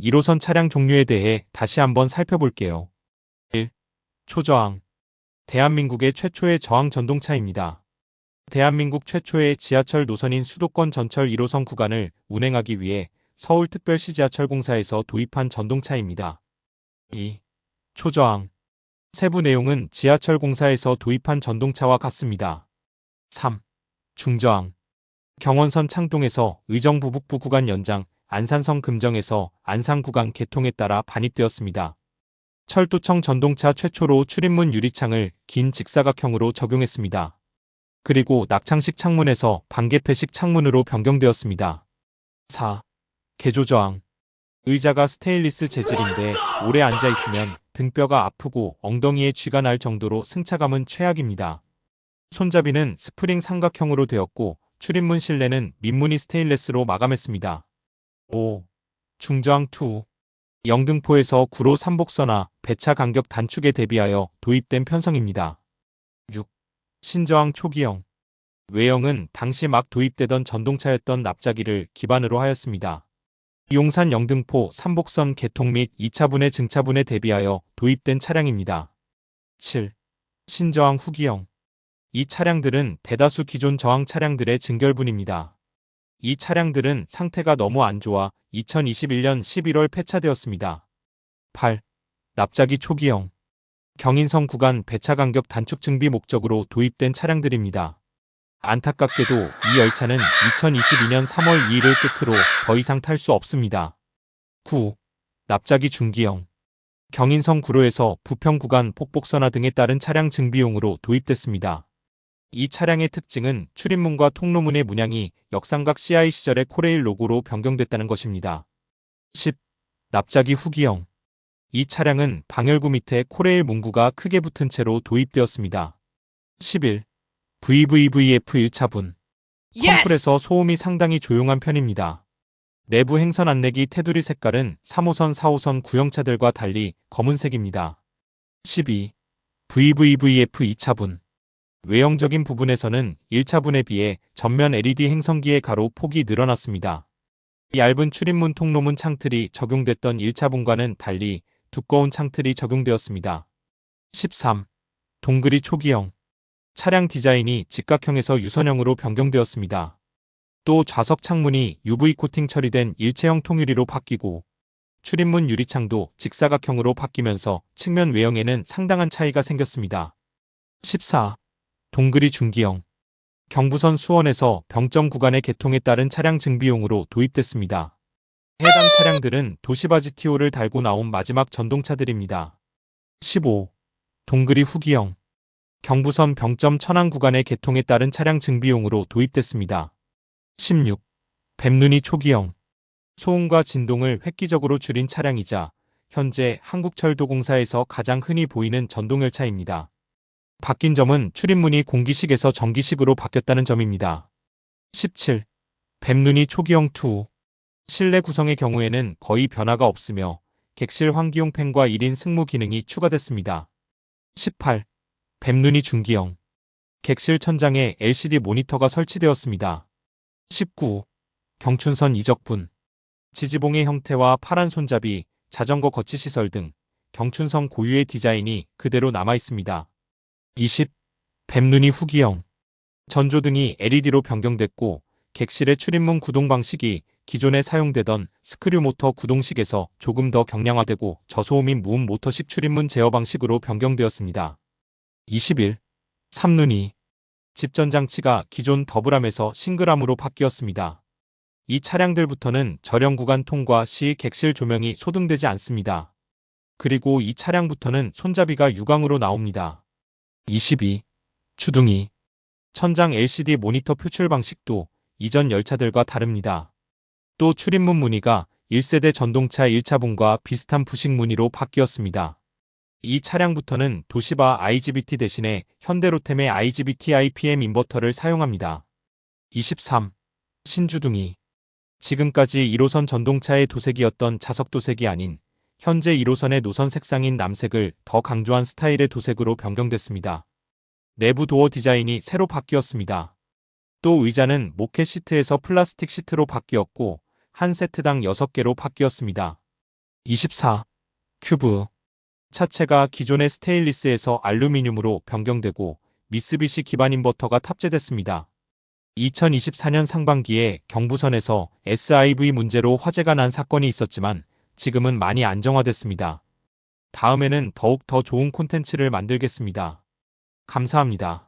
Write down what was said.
1호선 차량 종류에 대해 다시 한번 살펴볼게요. 1. 초저항. 대한민국의 최초의 저항 전동차입니다. 대한민국 최초의 지하철 노선인 수도권 전철 1호선 구간을 운행하기 위해 서울특별시 지하철공사에서 도입한 전동차입니다. 2. 초저항. 세부 내용은 지하철공사에서 도입한 전동차와 같습니다. 3. 중저항. 경원선 창동에서 의정 부북부 구간 연장, 안산선 금정에서 안산 구간 개통에 따라 반입되었습니다. 철도청 전동차 최초로 출입문 유리창을 긴 직사각형으로 적용했습니다. 그리고 낙창식 창문에서 반개폐식 창문으로 변경되었습니다. 4. 개조저항. 의자가 스테인리스 재질인데 오래 앉아 있으면 등뼈가 아프고 엉덩이에 쥐가 날 정도로 승차감은 최악입니다. 손잡이는 스프링 삼각형으로 되었고 출입문 실내는 민무늬 스테인레스로 마감했습니다. 5. 중저항 2. 영등포에서 구로 삼복선화 배차 간격 단축에 대비하여 도입된 편성입니다. 6. 신저항 초기형. 외형은 당시 막 도입되던 전동차였던 납작이를 기반으로 하였습니다. 용산 영등포 삼복선 개통 및 2차 분해 증차 분해 대비하여 도입된 차량입니다. 7. 신저항 후기형. 이 차량들은 대다수 기존 저항 차량들의 증결분입니다. 이 차량들은 상태가 너무 안 좋아 2021년 11월 폐차되었습니다. 8. 납작이 초기형. 경인선 구간 배차 간격 단축 증비 목적으로 도입된 차량들입니다. 안타깝게도 이 열차는 2022년 3월 2일을 끝으로 더 이상 탈 수 없습니다. 9. 납작이 중기형. 경인선 구로에서 부평 구간 폭복선화 등에 따른 차량 증비용으로 도입됐습니다. 이 차량의 특징은 출입문과 통로문의 문양이 역삼각 CI 시절의 코레일 로고로 변경됐다는 것입니다. 10. 납작이 후기형. 이 차량은 방열구 밑에 코레일 문구가 크게 붙은 채로 도입되었습니다. 11. VVVF 1차분. 컴플에서 소음이 상당히 조용한 편입니다. 내부 행선 안내기 테두리 색깔은 3호선, 4호선 구형차들과 달리 검은색입니다. 12. VVVF 2차분. 외형적인 부분에서는 1차분에 비해 전면 LED 행성기의 가로 폭이 늘어났습니다. 얇은 출입문 통로문 창틀이 적용됐던 1차분과는 달리 두꺼운 창틀이 적용되었습니다. 13. 동그리 초기형. 차량 디자인이 직각형에서 유선형으로 변경되었습니다. 또 좌석 창문이 UV 코팅 처리된 일체형 통유리로 바뀌고 출입문 유리창도 직사각형으로 바뀌면서 측면 외형에는 상당한 차이가 생겼습니다. 14. 동그리 중기형. 경부선 수원에서 병점 구간의 개통에 따른 차량 증비용으로 도입됐습니다. 해당 차량들은 도시바 GTO를 달고 나온 마지막 전동차들입니다. 15. 동그리 후기형. 경부선 병점 천안 구간의 개통에 따른 차량 증비용으로 도입됐습니다. 16. 뱀눈이 초기형. 소음과 진동을 획기적으로 줄인 차량이자 현재 한국철도공사에서 가장 흔히 보이는 전동열차입니다. 바뀐 점은 출입문이 공기식에서 전기식으로 바뀌었다는 점입니다. 17. 뱀눈이 초기형 2. 실내 구성의 경우에는 거의 변화가 없으며 객실 환기용 팬과 1인 승무 기능이 추가됐습니다. 18. 뱀눈이 중기형. 객실 천장에 LCD 모니터가 설치되었습니다. 19. 경춘선 이적분. 지지봉의 형태와 파란 손잡이, 자전거 거치 시설 등 경춘선 고유의 디자인이 그대로 남아 있습니다. 20. 뱀눈이 후기형. 전조 등이 LED로 변경됐고 객실의 출입문 구동 방식이 기존에 사용되던 스크류 모터 구동식에서 조금 더 경량화되고 저소음인 무음 모터식 출입문 제어 방식으로 변경되었습니다. 21. 삼눈이 집전 장치가 기존 더블암에서 싱글암으로 바뀌었습니다. 이 차량들부터는 저령 구간 통과 시 객실 조명이 소등되지 않습니다. 그리고 이 차량부터는 손잡이가 유광으로 나옵니다. 22. 주둥이 천장 LCD 모니터 표출 방식도 이전 열차들과 다릅니다. 또 출입문 무늬가 1세대 전동차 1차분과 비슷한 부식 무늬로 바뀌었습니다. 이 차량부터는 도시바 IGBT 대신에 현대로템의 IGBT IPM 인버터를 사용합니다. 23. 신주둥이 지금까지 1호선 전동차의 도색이었던 자석 도색이 아닌 현재 1호선의 노선 색상인 남색을 더 강조한 스타일의 도색으로 변경됐습니다. 내부 도어 디자인이 새로 바뀌었습니다. 또 의자는 모켓 시트에서 플라스틱 시트로 바뀌었고 한 세트당 6개로 바뀌었습니다. 24. 큐브 차체가 기존의 스테인리스에서 알루미늄으로 변경되고 미쓰비시 기반 인버터가 탑재됐습니다. 2024년 상반기에 경부선에서 SIV 문제로 화재가 난 사건이 있었지만 지금은 많이 안정화됐습니다. 다음에는 더욱 더 좋은 콘텐츠를 만들겠습니다. 감사합니다.